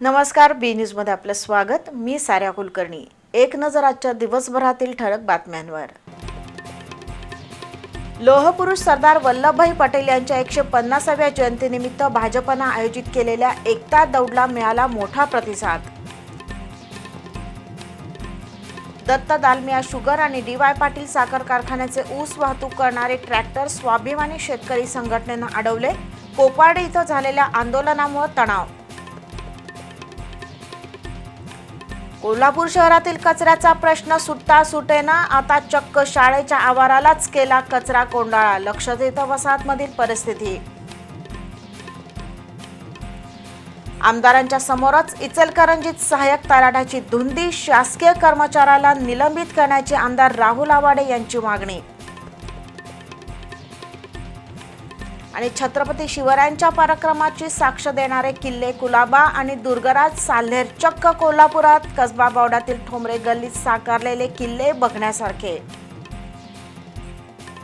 नमस्कार बी न्यूजमध्ये आपलं स्वागत. मी साऱ्या कुलकर्णी. एक नजर आजच्या दिवसभरातील ठळक बातम्यांवर. लोहपुरुष सरदार वल्लभभाई पटेल यांच्या एकशे पन्नासाव्या जयंतीनिमित्त भाजपनं आयोजित केलेल्या एकता दौडला मिळाला मोठा प्रतिसाद. दत्त दालमिया शुगर आणि डी वाय पाटील साखर कारखान्याचे ऊस वाहतूक करणारे ट्रॅक्टर स्वाभिमानी शेतकरी संघटनेनं अडवले. कोपार्डे इथं झालेल्या आंदोलनामुळे तणाव. कोल्हापूर शहरातील कचऱ्याचा प्रश्न सुटता सुटेना आता चक्क शाळेच्या आवारालाच केला कचरा कोंडाळा. लक्ष येतं वसाहतमधील परिस्थिती. आमदारांच्या समोरच इचलकरंजीत सहाय्यक तलाठ्याची धुंदी शासकीय कर्मचाऱ्याला निलंबित करण्याची आमदार राहुल आवाडे यांची मागणी. आणि छत्रपती शिवरायांच्या पराक्रमाची साक्ष देणारे किल्ले कुलाबा आणि दुर्गराज साल्हेर चक्क कोल्हापुरात कसबा बावड्यातील ठोंबरे गल्लीत साकारलेले किल्ले बघण्यासारखे.